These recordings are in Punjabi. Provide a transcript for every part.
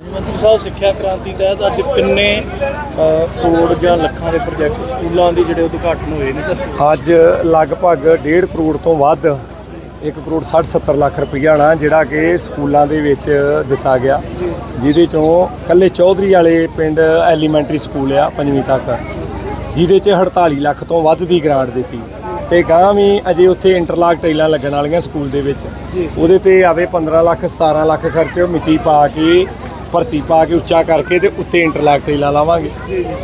ਮੰਤਰੀ ਸਾਹਿਬ ਸਿੱਖਿਆ ਕ੍ਰਾਂਤੀ ਤਹਿਤ ਅੱਜ ਕਿੰਨੇ ਕਰੋੜ ਜਾਂ ਲੱਖਾਂ ਦੇ ਪ੍ਰੋਜੈਕਟ ਸਕੂਲਾਂ ਦੇ ਜਿਹੜੇ ਉਦਘਾਟਨ ਹੋਏ ਨੇ ਦੱਸੋ। ਅੱਜ ਲਗਭਗ 1.5 ਕਰੋੜ ਤੋਂ ਵੱਧ 1 ਕਰੋੜ 60 70 ਲੱਖ ਰੁਪਈਆ ਨਾ ਜਿਹੜਾ ਕਿ ਸਕੂਲਾਂ ਦੇ ਵਿੱਚ ਦਿੱਤਾ ਗਿਆ। ਜਿਹਦੇ ਚੋਂ ਕੱਲੇ ਚੌਧਰੀ ਵਾਲੇ ਪਿੰਡ ਐਲੀਮੈਂਟਰੀ ਸਕੂਲ ਆ ਪੰਜਵੀਂ ਤੱਕ। ਜਿਹਦੇ 'ਚ 48 ਲੱਖ ਤੋਂ ਵੱਧ ਦੀ ਗ੍ਰਾਂਟ ਦਿੱਤੀ। ਤੇ ਗਾਂ ਵੀ ਅਜੇ ਉੱਥੇ ਇੰਟਰਲਾਕ ਟਾਈਲਾਂ ਲੱਗਣ ਵਾਲੀਆਂ ਸਕੂਲ ਦੇ ਵਿੱਚ। ਉਹਦੇ ਤੇ ਆਵੇ 15 ਲੱਖ 17 ਲੱਖ ਖਰਚ ਮਿੱਟੀ ਪਾ ਕੇ ਭਰਤੀ ਪਾ ਕੇ ਉੱਚਾ ਕਰਕੇ ਤੇ ਉੱਤੇ ਇੰਟਰਲਾਕ ਟਾਈਲਾਂ ਲਾਵਾਂਗੇ।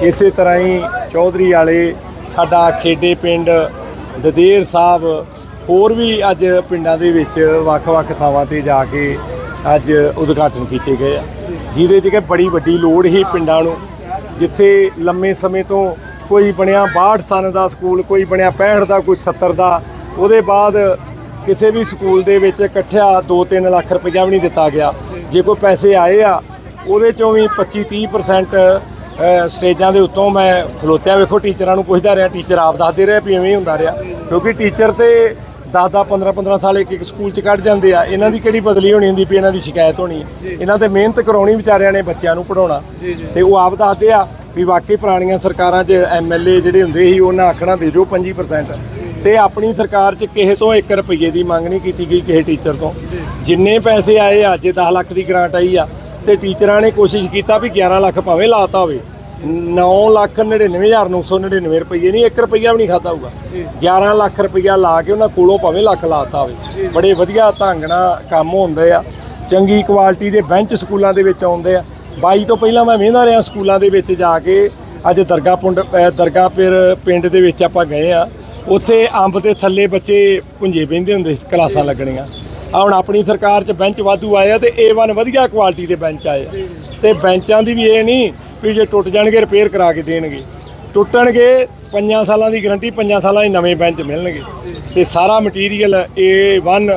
ਇਸੇ ਤਰ੍ਹਾਂ ਹੀ ਚੌਧਰੀ ਵਾਲੇ ਸਾਡਾ ਖੇਡੇ ਪਿੰਡ ਦਦੇਰ ਸਾਹਿਬ ਹੋਰ ਵੀ ਅੱਜ ਪਿੰਡਾਂ ਦੇ ਵਿੱਚ ਵੱਖ-ਵੱਖ ਥਾਵਾਂ ਤੇ ਜਾ ਕੇ ਅੱਜ ਉਦਘਾਟਨ ਕੀਤੇ ਗਏ ਆ। ਜਿਹਦੇ 'ਚ ਕਿ ਬੜੀ ਵੱਡੀ ਲੋੜ ਹੀ ਪਿੰਡਾਂ ਨੂੰ। ਜਿੱਥੇ ਲੰਮੇ ਸਮੇਂ ਤੋਂ ਕੋਈ ਬਣਿਆ 62 ਸਾਲ ਦਾ ਸਕੂਲ, ਕੋਈ ਬਣਿਆ 65 ਦਾ, ਕੋਈ 70 ਦਾ, ਉਹਦੇ ਬਾਅਦ ਕਿਸੇ ਵੀ ਸਕੂਲ ਦੇ ਵਿੱਚ ਇਕੱਠਿਆ 2-3 ਲੱਖ ਰੁਪਈਆ ਵੀ ਨਹੀਂ ਦਿੱਤਾ ਗਿਆ। ਜੇ ਕੋਈ ਪੈਸੇ ਆਏ ਆ ਉਹਦੇ ਚੋਂ ਵੀ 25-30% ਅ, ਸਟੇਜਾਂ ਦੇ ਉੱਤੋਂ ਮੈਂ ਖਲੋਤਿਆ। ਵੇਖੋ ਟੀਚਰਾਂ ਨੂੰ ਪੁੱਛਦਾ ਰਿਹਾ ਟੀਚਰ ਆਪ ਦੱਸਦੇ ਰਹੇ ਵੀ ਐਵੇਂ ਹੀ ਹੁੰਦਾ ਰਿਹਾ। ਕਿਉਂਕਿ ਟੀਚਰ ਤੇ 10-10 15-15 ਸਾਲ ਇੱਕ ਇੱਕ ਸਕੂਲ ਚ ਕੱਢ ਜਾਂਦੇ ਆ। ਇਹਨਾਂ ਦੀ ਕਿਹੜੀ ਬਦਲੀ ਹੋਣੀ ਹੁੰਦੀ ਵੀ ਇਹਨਾਂ ਦੀ ਸ਼ਿਕਾਇਤ ਹੋਣੀ ਇਹਨਾਂ ਤੇ ਮਿਹਨਤ ਕਰਾਉਣੀ ਵਿਚਾਰਿਆਂ ਨੇ ਬੱਚਿਆਂ ਨੂੰ ਪੜਾਉਣਾ ਤੇ ਉਹ ਆਪ ਦੱਸਦੇ ਆ ਵੀ ਵਾਕਈ ਪੁਰਾਣੀਆਂ ਸਰਕਾਰਾਂ 'ਚ ਐਮਐਲਏ ਜਿਹੜੇ ਹੁੰਦੇ ਸੀ ਉਹਨਾਂ ਆਖਣਾ ਦੇ ਦਿਓ 25% ਤੇ ਆਪਣੀ ਸਰਕਾਰ 'ਚ ਕਿਸੇ ਤੋਂ 1 ਰੁਪਏ ਦੀ ਮੰਗ ਨਹੀਂ ਕੀਤੀ ਗਈ ਕਿਸੇ ਟੀਚਰ ਤੋਂ। ਜਿੰਨੇ ਪੈਸੇ ਆਏ ਆ ਜੇ 10 ਲੱਖ ਦੀ ਗ੍ਰਾਂਟ ਆਈ ਆ। ਤੇ ਟੀਚਰਾਂ ਨੇ ਕੋਸ਼ਿਸ਼ ਕੀਤਾ ਵੀ 11 ਲੱਖ ਭਾਵੇਂ ਲਾਤਾ ਹੋਵੇ। 9 ਲੱਖ 99999 ਰੁਪਏ ਨਹੀਂ 1 ਰੁਪਈਆ ਵੀ ਨਹੀਂ ਖਾਦਾ ਹੋਊਗਾ। 11 ਲੱਖ ਰੁਪਈਆ ਲਾ ਕੇ ਉਹਨਾਂ ਕੋਲੋਂ ਭਾਵੇਂ ਲੱਖ ਲਾਤਾ ਹੋਵੇ। ਬੜੇ ਵਧੀਆ ਢੰਗ ਨਾਲ ਕੰਮ ਹੁੰਦੇ ਆ। ਚੰਗੀ ਕੁਆਲਿਟੀ ਦੇ ਬੈਂਚ ਸਕੂਲਾਂ ਦੇ ਵਿੱਚ ਆਉਂਦੇ ਆ। 22 ਤੋਂ ਪਹਿਲਾਂ ਮੈਂ ਵੇਖਦਾ ਰਿਹਾ ਸਕੂਲਾਂ ਦੇ ਵਿੱਚ ਜਾ ਕੇ। ਅੱਜ ਦਰਗਾ ਪੁੰਡ ਦਰਗਾ ਪੀਰ ਪਿੰਡ ਦੇ ਵਿੱਚ ਆਪਾਂ ਗਏ ਆ। ਉੱਥੇ ਅੰਬ ਦੇ ਥੱਲੇ ਬੱਚੇ ਪੁੰਜੇ ਬਹਿੰਦੇ ਹੁੰਦੇ ਕਲਾਸਾਂ ਲੱਗਣੀਆਂ। ਹੁਣ ਆਪਣੀ ਸਰਕਾਰ 'ਚ ਬੈਂਚ ਵਾਧੂ ਆਏ ਆ ਤੇ A1 ਵਧੀਆ ਕੁਆਲਿਟੀ ਦੇ ਬੈਂਚ ਆਏ ਆ। ਤੇ ਬੈਂਚਾਂ ਦੀ ਵੀ ਇਹ ਨਹੀਂ ਵੀ ਜੇ ਟੁੱਟ ਜਾਣਗੇ ਰਿਪੇਅਰ ਕਰਾ ਕੇ ਦੇਣਗੇ। ਟੁੱਟਣਗੇ 5 ਸਾਲਾਂ ਦੀ ਗਾਰੰਟੀ 5 ਸਾਲਾਂ ਦੀ ਨਵੇਂ ਬੈਂਚ ਮਿਲਣਗੇ। ਤੇ ਸਾਰਾ ਮਟੀਰੀਅਲ A1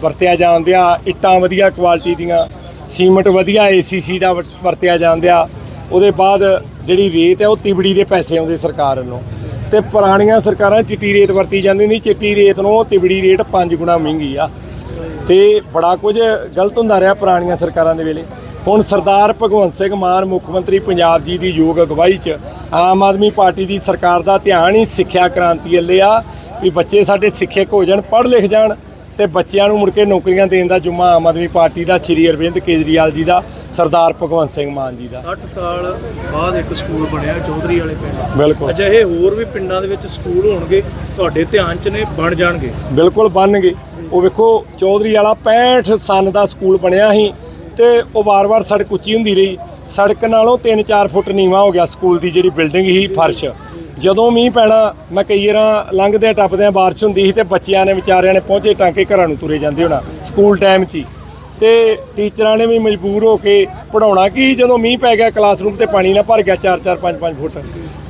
ਵਰਤਿਆ ਜਾਂਦਿਆ ਇੱਟਾਂ ਵਧੀਆ ਕੁਆਲਿਟੀ ਦੀਆਂ ਸੀਮੈਂਟ ਵਧੀਆ ACC ਦਾ ਵਰ- ਵਰਤਿਆ ਜਾਂਦਿਆ ਉਹਦੇ ਬਾਅਦ ਜਿਹੜੀ ਰੇਤ ਹੈ ਉਹ ਤਿਬੜੀ ਦੇ ਪੈਸੇ ਆਉਂਦੇ ਸਰਕਾਰ ਵੱਲੋਂ। ਤੇ ਪੁਰਾਣੀਆਂ ਸਰਕਾਰਾਂ ਚਿੱਟੀ ਰੇਤ ਵਰਤੀ ਜਾਂਦੀ ਨਹੀਂ, ਚਿੱਟੀ ਰੇਤ ਨੂੰ ਤਿਬੜੀ ਰੇਟ 5 ਗੁਣਾ ਮਹਿੰਗੀ ਆ। ਤੇ ਬੜਾ ਕੁਝ ਗਲਤ ਹੁੰਦਾ ਰਿਹਾ ਪੁਰਾਣੀਆਂ ਸਰਕਾਰਾਂ ਦੇ ਵੇਲੇ। ਹੁਣ ਸਰਦਾਰ ਭਗਵੰਤ ਸਿੰਘ ਮਾਨ ਮੁੱਖ ਮੰਤਰੀ ਪੰਜਾਬ ਜੀ ਦੀ ਯੋਗ ਅਗਵਾਈ 'ਚ ਆਮ ਆਦਮੀ ਪਾਰਟੀ ਦੀ ਸਰਕਾਰ ਦਾ ਧਿਆਨ ਹੀ ਸਿੱਖਿਆ ਕ੍ਰਾਂਤੀ ਵੱਲੇ ਆ ਵੀ ਬੱਚੇ ਸਾਡੇ ਸਿੱਖਿਅਕ ਹੋ ਜਾਣ ਪੜ੍ਹ ਲਿਖ ਜਾਣ ਤੇ ਬੱਚਿਆਂ ਨੂੰ ਮੁੜ ਕੇ ਨੌਕਰੀਆਂ ਦੇਣ ਦਾ ਜੁਮਾ ਆਮ ਆਦਮੀ ਪਾਰਟੀ ਦਾ ਸ਼੍ਰੀ ਅਰਵਿੰਦ ਕੇਜਰੀਵਾਲ ਜੀ ਦਾ ਸਰਦਾਰ ਭਗਵੰਤ ਸਿੰਘ ਮਾਨ ਜੀ ਦਾ। 60 ਸਾਲ ਬਾਅਦ ਇੱਕ ਸਕੂਲ ਬਣਿਆ ਚੌਧਰੀ ਵਾਲੇ ਪਿੰਡ। ਬਿਲਕੁਲ। ਅਜਿਹੇ ਹੋਰ ਵੀ ਪਿੰਡਾਂ ਦੇ ਵਿੱਚ ਸਕੂਲ ਹੋਣਗੇ ਤੁਹਾਡੇ ਧਿਆਨ 'ਚ ਨੇ ਬਣ ਜਾਣਗੇ। ਬਿਲਕੁਲ ਬਣਨਗੇ। ਉਹ ਵੇਖੋ, ਚੌਧਰੀ ਵਾਲਾ 65 ਸਨ ਦਾ ਸਕੂਲ ਬਣਿਆ ਸੀ ਤੇ ਉਹ ਵਾਰ-ਵਾਰ ਸੜਕ ਉੱਚੀ ਹੁੰਦੀ ਰਹੀ। ਸੜਕ ਨਾਲੋਂ 3-4 ਫੁੱਟ ਨੀਵਾ ਹੋ ਗਿਆ ਸਕੂਲ ਦੀ ਜਿਹੜੀ ਬਿਲਡਿੰਗ ਸੀ, ਫਰਸ਼। ਜਦੋਂ ਮੀਂਹ ਪੈਣਾ, ਮੈਂ ਕਈ ਵਾਰਾਂ ਲੰਘਦਿਆਂ ਟੱਪਦਿਆਂ ਬਾਰਿਸ਼ ਹੁੰਦੀ ਸੀ ਤੇ ਬੱਚਿਆਂ ਨੇ, ਵਿਚਾਰਿਆਂ ਨੇ ਪਹੁੰਚੇ, ਟਾਂਕੇ ਘਰਾਂ ਨੂੰ ਤੁਰੇ ਜਾਂਦੇ ਹੋਣਾ, ਸਕੂਲ ਟਾਈਮ 'ਚ ਹੀ। ਤੇ ਟੀਚਰਾਂ ਨੇ ਵੀ ਮਜਬੂਰ ਹੋ ਕੇ ਪੜਾਉਣਾ ਕੀ ਜਦੋਂ ਮੀਂਹ ਪੈ ਗਿਆ ਕਲਾਸਰੂਮ ਤੇ ਪਾਣੀ ਨਾ ਭਰ ਗਿਆ 4-4 5-5 ਫੁੱਟ।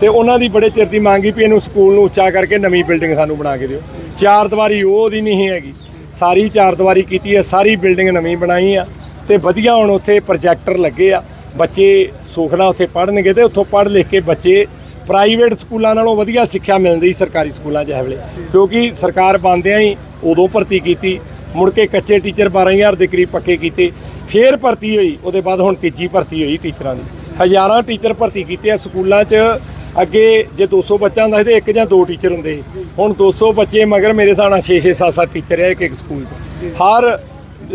ਤੇ ਉਹਨਾਂ ਦੀ ਬੜੇ ਚਿਰ ਦੀ ਮੰਗ ਹੀ ਵੀ ਇਹਨੂੰ ਸਕੂਲ ਨੂੰ ਉੱਚਾ ਕਰਕੇ ਨਵੀਂ ਬਿਲਡਿੰਗ ਸਾਨੂੰ ਬਣਾ ਕੇ ਦਿਓ। ਚਾਰ ਦੀਵਾਰੀ ਉਹ ਉਹਦੀ ਨਹੀਂ ਹੈਗੀ। ਸਾਰੀ ਚਾਰਦਵਾਰੀ ਕੀਤੀ ਹੈ, ਸਾਰੀ ਬਿਲਡਿੰਗ ਨਵੀਂ ਬਣਾਈ ਆ ਤੇ ਵਧੀਆ ਹੁਣ ਉੱਥੇ ਪ੍ਰੋਜੈਕਟਰ ਲੱਗੇ ਆ। ਬੱਚੇ ਸੁਖਣਾ ਉੱਥੇ ਪੜ੍ਹਨਗੇ ਤੇ ਉੱਥੋਂ ਪੜ੍ਹ ਲਿਖ ਕੇ ਬੱਚੇ ਪ੍ਰਾਈਵੇਟ ਸਕੂਲਾਂ ਨਾਲੋਂ ਵਧੀਆ ਸਿੱਖਿਆ ਮਿਲਦੀ ਸਰਕਾਰੀ ਸਕੂਲਾਂ 'ਚ ਇਹ ਵੇਲੇ। ਕਿਉਂਕਿ ਸਰਕਾਰ ਬੰਦਿਆਂ ਹੀ ਉਦੋਂ ਭਰਤੀ ਕੀਤੀ, ਮੁੜ ਕੇ ਕੱਚੇ ਟੀਚਰ 12000 ਦੇ ਕਰੀਬ ਪੱਕੇ ਕੀਤੇ, ਫੇਰ ਭਰਤੀ ਹੋਈ, ਉਹਦੇ ਬਾਅਦ ਹੁਣ ਤੀਜੀ ਭਰਤੀ ਹੋਈ ਟੀਚਰਾਂ ਦੀ। ਹਜ਼ਾਰਾਂ ਟੀਚਰ ਭਰਤੀ ਕੀਤੇ ਆ ਸਕੂਲਾਂ 'ਚ ਅੱਗੇ ਜੇ 200 ਬੱਚਾ ਹੁੰਦਾ ਸੀ ਤੇ ਇੱਕ ਜਾਂ ਦੋ ਟੀਚਰ ਹੁੰਦੇ ਸੀ। ਹੁਣ 200 ਬੱਚੇ ਮਗਰ ਮੇਰੇ ਹਿਸਾਬ ਨਾਲ 6-6 7-7 ਟੀਚਰ ਹੈ ਇੱਕ ਇੱਕ ਸਕੂਲ 'ਚ। ਹਰ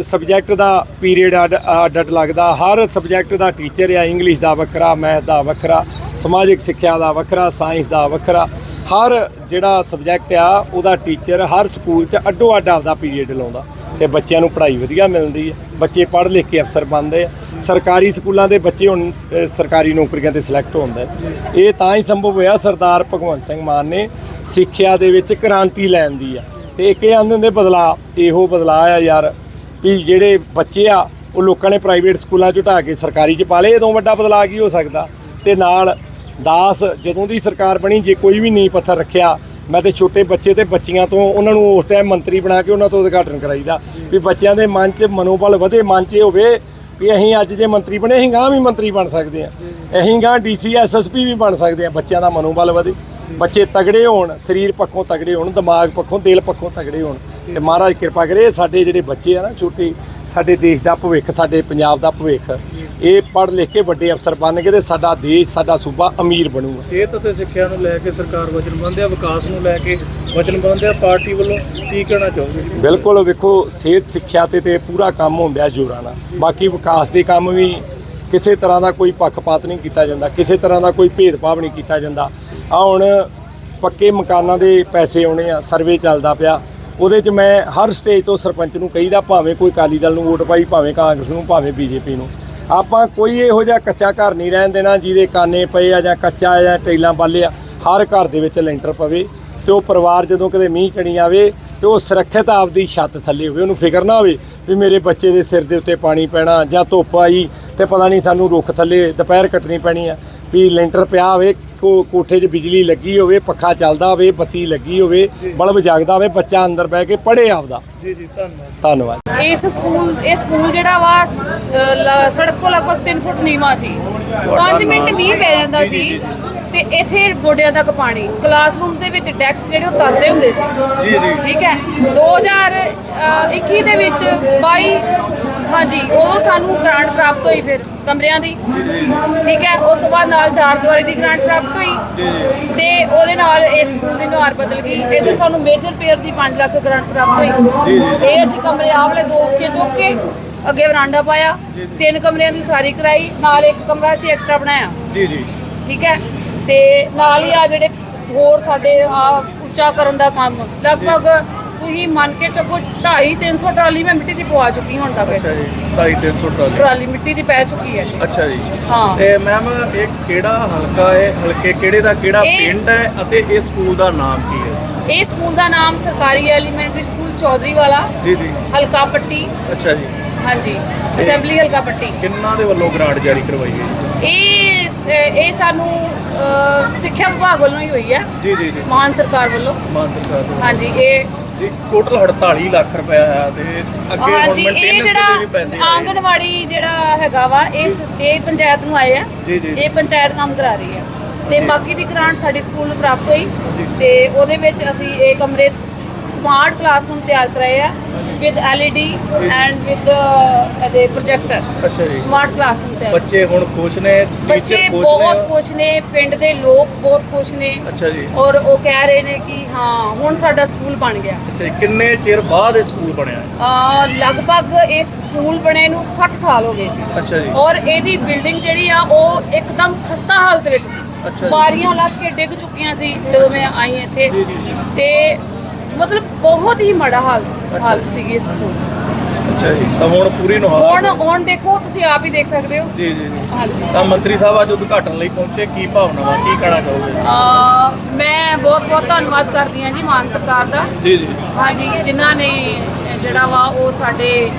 ਸਬਜੈਕਟ ਦਾ ਪੀਰੀਅਡ ਅੱਡ ਅੱਡ ਲੱਗਦਾ। ਹਰ ਸਬਜੈਕਟ ਦਾ ਟੀਚਰ ਆ, ਇੰਗਲਿਸ਼ ਦਾ ਵੱਖਰਾ, ਮੈਥ ਦਾ ਵੱਖਰਾ, ਸਮਾਜਿਕ ਸਿੱਖਿਆ ਦਾ ਵੱਖਰਾ, ਸਾਇੰਸ ਦਾ ਵੱਖਰਾ। ਹਰ ਜਿਹੜਾ ਸਬਜੈਕਟ ਆ, ਉਹਦਾ ਟੀਚਰ ਹਰ ਸਕੂਲ 'ਚ ਅੱਡੋ ਅੱਡ ਆਪਦਾ ਪੀਰੀਅਡ ਲਾਉਂਦਾ। ਤੇ ਬੱਚਿਆਂ ਨੂੰ ਪੜ੍ਹਾਈ ਵਧੀਆ ਮਿਲਦੀ ਹੈ ਬੱਚੇ ਪੜ੍ਹ ਲਿਖ ਕੇ ਅਫਸਰ ਬਣਦੇ ਆ। ਸਰਕਾਰੀ ਸਕੂਲਾਂ ਦੇ ਬੱਚੇ ਹੁਣ ਅ, ਸਰਕਾਰੀ ਨੌਕਰੀਆਂ ਤੇ ਸਿਲੈਕਟ ਹੁੰਦੇ ਇਹ ਤਾਂ ਹੀ ਸੰਭਵ ਹੋਇਆ ਸਰਦਾਰ ਭਗਵੰਤ ਸਿੰਘ ਮਾਨ ਨੇ ਸਿੱਖਿਆ ਦੇ ਵਿੱਚ ਕ੍ਰਾਂਤੀ ਲੈਣ ਦੀ ਆ। ਤੇ ਇੱਕ ਇਹ ਆਂਦੇ ਹੁੰਦੇ ਬਦਲਾ ਇਹੋ ਬਦਲਾ ਆ ਯਾਰ ਵੀ ਜਿਹੜੇ ਬੱਚੇ ਆ ਉਹ ਲੋਕਾਂ ਨੇ ਪ੍ਰਾਈਵੇਟ ਸਕੂਲਾਂ ਚ ਢਾ ਕੇ ਸਰਕਾਰੀ ਚ ਪਾ ਲਏ ਇਦੋਂ ਵੱਡਾ ਬਦਲਾਅ ਕੀ ਹੋ ਸਕਦਾ? ਤੇ ਨਾਲ ਦਾਸ ਜਦੋਂ ਦੀ ਸਰਕਾਰ ਬਣੀ ਜੇ ਕੋਈ ਵੀ ਨੀਂਹ ਪੱਥਰ ਰੱਖਿਆ ਮੈਂ ਤੇ ਛੋਟੇ ਬੱਚੇ ਤੇ ਬੱਚੀਆਂ ਤੋਂ ਉਹਨਾਂ ਨੂੰ ਉਸ ਟਾਈਮ ਮੰਤਰੀ ਬਣਾ ਕੇ ਉਹਨਾਂ ਤੋਂ ਉਦਘਾਟਨ ਕਰਾਈਦਾ ਵੀ ਬੱਚਿਆਂ ਦੇ ਮਨ 'ਚ ਮਨੋਬਲ ਵਧੇ ਮਨ 'ਚ ਇਹ ਹੋਵੇ ਵੀ ਅਸੀਂ ਅੱਜ ਜੇ ਮੰਤਰੀ ਬਣੇ ਅਸੀਂ ਗਾਂ ਵੀ ਮੰਤਰੀ ਬਣ ਸਕਦੇ ਆ ਅਸੀਂ ਗਾਂ ਡੀਸੀ ਐਸਐਸਪੀ ਵੀ ਬਣ ਸਕਦੇ ਆ ਬੱਚਿਆਂ ਦਾ ਮਨੋਬਲ ਵਧੇ। ਬੱਚੇ ਤਗੜੇ ਹੋਣ ਸਰੀਰ ਪੱਖੋਂ ਤਗੜੇ ਹੋਣ ਦਿਮਾਗ ਪੱਖੋਂ ਦਿਲ ਪੱਖੋਂ ਤਗੜੇ ਹੋਣ। ਤੇ ਮਹਾਰਾਜ ਕਿਰਪਾ ਕਰੇ ਸਾਡੇ ਜਿਹੜੇ ਬੱਚੇ ਆ ਨਾ ਛੋਟੇ ਸਾਡੇ ਦੇਸ਼ ਦਾ ਭਵਿੱਖ ਸਾਡੇ ਪੰਜਾਬ ਦਾ ਭਵਿੱਖ ਇਹ ਪੜ੍ਹ ਲਿਖ ਕੇ ਵੱਡੇ ਅਫਸਰ ਬਣਨਗੇ ਤੇ ਸਾਡਾ ਦੇਸ਼ ਸਾਡਾ ਸੂਬਾ ਅਮੀਰ ਬਣੂਗਾ। ਸਿਹਤ ਅਤੇ ਸਿੱਖਿਆ ਨੂੰ ਲੈ ਕੇ ਸਰਕਾਰ ਵਚਨਬੰਦ ਹੈ ਵਿਕਾਸ ਨੂੰ ਲੈ ਕੇ ਵਚਨਬੰਦ ਹੈ ਪਾਰਟੀ ਵੱਲੋਂ ਕੀ ਕਹਿਣਾ ਚਾਹੋਗੇ? ਬਿਲਕੁਲ ਵੇਖੋ ਸਿਹਤ ਸਿੱਖਿਆ ਤੇ ਤੇ ਪੂਰਾ ਕੰਮ ਹੁੰਦਾ ਜੋਰਾਂ ਨਾਲ। ਬਾਕੀ ਵਿਕਾਸ ਦੇ ਕੰਮ ਵੀ ਕਿਸੇ ਤਰ੍ਹਾਂ ਦਾ ਕੋਈ ਪੱਖਪਾਤ ਨਹੀਂ ਕੀਤਾ ਜਾਂਦਾ ਕਿਸੇ ਤਰ੍ਹਾਂ ਦਾ ਕੋਈ ਭੇਦਭਾਵ ਨਹੀਂ ਕੀਤਾ ਜਾਂਦਾ। ਆ ਹੁਣ ਪੱਕੇ ਮਕਾਨਾਂ ਦੇ ਪੈਸੇ ਆਉਣੇ ਆ ਸਰਵੇ ਚੱਲਦਾ ਪਿਆ। ਉਹਦੇ 'ਚ ਮੈਂ ਹਰ ਸਟੇਜ ਤੋਂ ਸਰਪੰਚ ਨੂੰ ਕਹੀਦਾ ਭਾਵੇਂ ਕੋਈ ਅਕਾਲੀ ਦਲ ਨੂੰ ਵੋਟ ਪਾਈ ਭਾਵੇਂ ਕਾਂਗਰਸ ਨੂੰ ਭਾਵੇਂ ਬੀਜੇਪੀ ਨੂੰ। ਆਪਾਂ ਕੋਈ ਇਹੋ ਜਿਹਾ ਕੱਚਾ ਘਰ ਨਹੀਂ ਰਹਿਣ ਦੇਣਾ ਜਿਹਦੇ ਕਾਨੇ ਪਏ ਆ ਜਾਂ ਕੱਚਾ ਆ ਜਾਂ ਟੈਲਾਂ ਬਾਲੇ ਆ, ਹਰ ਘਰ ਦੇ ਵਿੱਚ ਲੈਂਟਰ ਪਵੇ ਤੇ ਉਹ ਪਰਿਵਾਰ ਜਦੋਂ ਕਦੇ ਮੀਂਹ ਕਣੀ ਆਵੇ ਤੇ ਉਹ ਸੁਰੱਖਿਅਤ ਆਪਦੀ ਛੱਤ ਥੱਲੇ ਹੋਵੇ, ਉਹਨੂੰ ਫਿਕਰ ਨਾ ਹੋਵੇ ਵੀ ਮੇਰੇ ਬੱਚੇ ਦੇ ਸਿਰ ਦੇ ਉੱਤੇ ਪਾਣੀ ਪੈਣਾ ਜਾਂ ਧੁੱਪ ਆਈ ਤੇ ਪਤਾ ਨਹੀਂ ਸਾਨੂੰ ਰੁੱਖ ਥੱਲੇ ਦੁਪਹਿਰ ਕੱਟਣੀ ਪੈਣੀ ਆ। ਵੀ ਲੈਂਟਰ ਪਿਆ ਹੋਵੇ ਕੋ ਕੋਠੇ 'ਚ ਬਿਜਲੀ ਲੱਗੀ ਹੋਵੇ ਪੱਖਾ ਚੱਲਦਾ ਹੋਵੇ ਬੱਤੀ ਲੱਗੀ ਹੋਵੇ ਬਲਬ ਜਗਦਾ ਹੋਵੇ ਬੱਚਾ ਅੰਦਰ ਬਹਿ ਕੇ ਪੜ੍ਹੇ ਆਪਦਾ। ਜੀ ਜੀ ਧੰਨਵਾਦ। ਧੰਨਵਾਦ। ਇਸ ਸਕੂਲ ਇਹ ਸਕੂਲ ਜਿਹੜਾ ਵਾ ਅ, ਲ- ਸੜਕ ਤੋਂ ਲਗਭਗ 3 ਫੁੱਟ ਨੀਵਾਂ ਸੀ। 5 ਮਿੰਟ ਮੀਂਹ ਪੈ ਜਾਂਦਾ ਸੀ ਤੇ ਇੱਥੇ ਗੋਡਿਆਂ ਤੱਕ ਪਾਣੀ। ਕਲਾਸਰੂਮ ਦੇ ਵਿੱਚ ਡੈਕਸ ਜਿਹੜੇ ਉਹ ਤਰਦੇ ਹੁੰਦੇ ਸੀ। ਜੀ ਜੀ। ਠੀਕ ਹੈ? 2021 ਦੇ ਵਿੱਚ 22 ਹਾਂਜੀ ਉਦੋਂ ਸਾਨੂੰ ਗ੍ਰਾਂਟ ਪ੍ਰਾਪਤ ਹੋਈ ਫਿਰ ਕਮਰਿਆਂ ਦੀ। ਠੀਕ ਹੈ ਉਸ ਤੋਂ ਬਾਅਦ ਨਾਲ ਚਾਰ ਦੀਵਾਰੀ ਦੀ ਗ੍ਰਾਂਟ ਪ੍ਰਾਪਤ ਹੋਈ। ਤੇ ਉਹਦੇ ਨਾਲ ਇਸ ਸਕੂਲ ਦੀ ਨੁਹਾਰ ਬਦਲ ਗਈ। ਇਹਦੇ ਸਾਨੂੰ ਮੇਜਰ ਪੇਅਰ ਦੀ 5 ਲੱਖ ਗ੍ਰਾਂਟ ਪ੍ਰਾਪਤ ਹੋਈ। ਇਹ ਅਸੀਂ ਕਮਰੇ ਆਹ ਵਾਲੇ ਦੋ ਉੱਚੇ ਚੁੱਕ ਕੇ ਅੱਗੇ ਵਰਾਂਡਾ ਪਾਇਆ। ਤਿੰਨ ਕਮਰਿਆਂ ਦੀ ਸਾਰੀ ਕਰਾਈ। ਨਾਲ ਇੱਕ ਕਮਰਾ ਅਸੀਂ ਐਕਸਟਰਾ ਬਣਾਇਆ। ਜੀ ਜੀ। ਠੀਕ ਹੈ ਤੇ ਨਾਲ ਹੀ ਆ ਜਿਹੜੇ ਹੋਰ ਸਾਡੇ ਆ ਉੱਚਾ ਕਰਨ ਦਾ ਕੰਮ। ਲਗਭਗ ਤੁਸੀਂ ਮੰਨ ਕੇ ਚੱਕੋ 2.5 300 ਟਰਾਲੀ ਮੈਂ ਮਿੱਟੀ ਦੀ ਪਵਾ ਚੁੱਕੀ ਹੁਣ ਤੱਕ। ਅੱਛਾ ਜੀ 250 ਟਰਾਲੀ। ਟਰਾਲੀ ਮਿੱਟੀ ਦੀ ਪੈ ਚੁੱਕੀ ਹੈ ਅੱਛਾ ਜੀ। ਹਾਂ। ਤੇ ਮੈਮ ਇਹ ਕਿਹੜਾ ਹਲਕਾ ਹੈ ਹਲਕੇ ਕਿਹੜੇ ਦਾ ਕਿਹੜਾ ਇਹ- ਪਿੰਡ ਹੈ ਅਤੇ ਇਹ ਸਕੂਲ ਦਾ ਨਾਮ ਕੀ ਹੈ? ਇਹ ਸਕੂਲ ਦਾ ਨਾਮ ਸਰਕਾਰੀ ਐਲੀਮੈਂਟਰੀ ਸਕੂਲ ਚੌਧਰੀ ਵਾਲਾ ਜੀ ਜੀ। ਹਲਕਾ ਪੱਟੀ। ਅੱਛਾ ਜੀ। ਹਾਂਜੀ ਅਸੈਂਬਲੀ ਹਲਕਾ ਪੱਟੀ। ਕਿੰਨਾ ਦੇ ਵੱਲੋਂ ਗ੍ਰਾਂਟ ਜਾਰੀ ਕਰਵਾਈ ਗਈ? ਇਹ ਇਹ ਸਾਨੂੰ ਸਿੱਖਿਆ ਵਿਭਾਗ ਵੱਲੋਂ ਹੀ ਹੋਈ ਹੈ। ਜੀ ਜੀ ਜੀ। ਮਾਨ ਸਰਕਾਰ ਵੱਲੋਂ। ਮਾਨ ਸਰਕਾਰ ਵੱਲੋਂ। ਹਾਂਜੀ ਇਹ ਜੀ ਟੋਟਲ 48 ਲੱਖ ਰੁਪਇਆ ਹੈ ਤੇ ਅੱਗੇ ਹਾਂਜੀ ਗਵਰਨਮੈਂਟ ਇਹ ਦੇ ਵੀ ਜਿਹੜਾ ਆਏ ਆਂਗਨਵਾੜੀ ਜਿਹੜਾ ਹੈਗਾ ਵਾ ਇਸ ਇਹ ਪੰਚਾਇਤ ਨੂੰ ਆਏ ਆ ਜੀ, ਜੀ। ਇਹ ਪੰਚਾਇਤ ਕੰਮ ਕਰਾ ਰਹੀ ਹੈ ਤੇ ਜੀ। ਬਾਕੀ ਦੀ ਗ੍ਰਾਂਟ ਸਾਡੇ ਸਕੂਲ ਨੂੰ ਪ੍ਰਾਪਤ ਹੋਈ ਜੀ। ਤੇ ਉਹਦੇ ਵਿੱਚ ਅਸੀਂ ਇਹ ਕਮਰੇ ਸਮਾਰਟ ਕਲਾਸਰੂਮ ਤਿਆਰ ਕਰਾਏ ਆ ਵਿਦ LED ਐਂਡ ਵਿਦ ਇਹਦੇ ਪ੍ਰੋਜੈਕਟਰ ਅੱਛਾ ਜੀ। ਸਮਾਰਟ ਕਲਾਸਰੂਮ ਤਿਆਰ। ਬੱਚੇ ਹੁਣ ਖੁਸ਼ ਨੇ ਬੱਚੇ ਟੀਚਰ ਖੁਸ਼ ਬਹੁਤ ਖੁਸ਼ ਨੇ ਪਿੰਡ ਦੇ ਲੋਕ ਬਹੁਤ ਖੁਸ਼ ਨੇ। ਅੱਛਾ ਜੀ। ਔਰ ਉਹ ਕਹਿ ਰਹੇ ਨੇ ਕਿ ਹਾਂ ਹੁਣ ਸਾਡਾ ਸਕੂਲ ਬਣ ਗਿਆ। ਅੱਛਾ ਜੀ, ਕਿੰਨੇ ਚਿਰ ਬਾਅਦ ਇਹ ਸਕੂਲ ਬਣਿਆ? ਅ, ਲਗਭਗ ਇਸ ਸਕੂਲ ਬਣੇ ਨੂੰ 60 ਸਾਲ ਹੋ ਗਏ ਸੀ। ਅੱਛਾ ਜੀ। ਔਰ ਇਹਦੀ ਬਿਲਡਿੰਗ ਜਿਹੜੀ ਆ ਉਹ ਇੱਕਦਮ ਖਸਤਾ ਹਾਲਤ ਵਿੱਚ ਸੀ। ਬਾਰੀਆਂ ਲੱਗ ਕੇ ਡਿੱਗ ਚੁੱਕੀਆਂ ਸੀ ਜਦੋਂ ਮੈਂ ਆਈ ਇੱਥੇ। ਤੇ ਮਤਲਬ ਬਹੁਤ ਹੀ ਮਾੜਾ ਹਾਲ। ਹਾਲਤ ਸੀਗੀ ਇਸ ਸਕੂਲ ਦੀ। ਅੱਛਾ ਜੀ। ਤਾਂ ਹੁਣ ਪੂਰੀ ਨੁਹਾਰ ਹੁਣ ਹੁਣ ਦੇਖੋ ਤੁਸੀਂ ਆਪ ਹੀ ਦੇਖ ਸਕਦੇ ਹੋ। ਜੀ ਜੀ ਤਾਂ ਮੰਤਰੀ ਸਾਹਿਬ ਅੱਜ ਉਦਘਾਟਨ ਲਈ ਪਹੁੰਚੇ ਕੀ ਭਾਵਨਾ ਵਾ? ਕੀ ਕਹਿਣਾ ਚਾਹੋਗੇ? ਅ, ਮੈਂ ਬਹੁਤ ਬਹੁਤ ਧੰਨਵਾਦ ਕਰਦੀ ਹਾਂ ਜੀ ਮਾਨ ਸਰਕਾਰ ਦਾ। ਜੀ ਜੀ। ਹਾਂਜੀ ਜਿਨ੍ਹਾਂ ਨੇ ਜਿਹੜਾ ਵਾ ਉਹ ਸਾਡੇ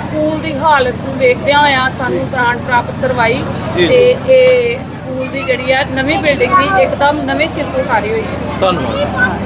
ਸਕੂਲ ਦੀ ਹਾਲਤ ਨੂੰ ਵੇਖਦਿਆਂ ਹੋਇਆਂ ਸਾਨੂੰ ਗ੍ਰਾਂਟ ਪ੍ਰਾਪਤ ਕਰਵਾਈ ਜੀ। ਤੇ ਇਹ ਸਕੂਲ ਦੀ ਜਿਹੜੀ ਆ ਨਵੀਂ ਬਿਲਡਿੰਗ ਦੀ ਇੱਕਦਮ ਨਵੇਂ ਸਿਰ ਤੋਂ ਸਾਰੀ ਹੋਈ ਹੈ। ਧੰਨਵਾਦ।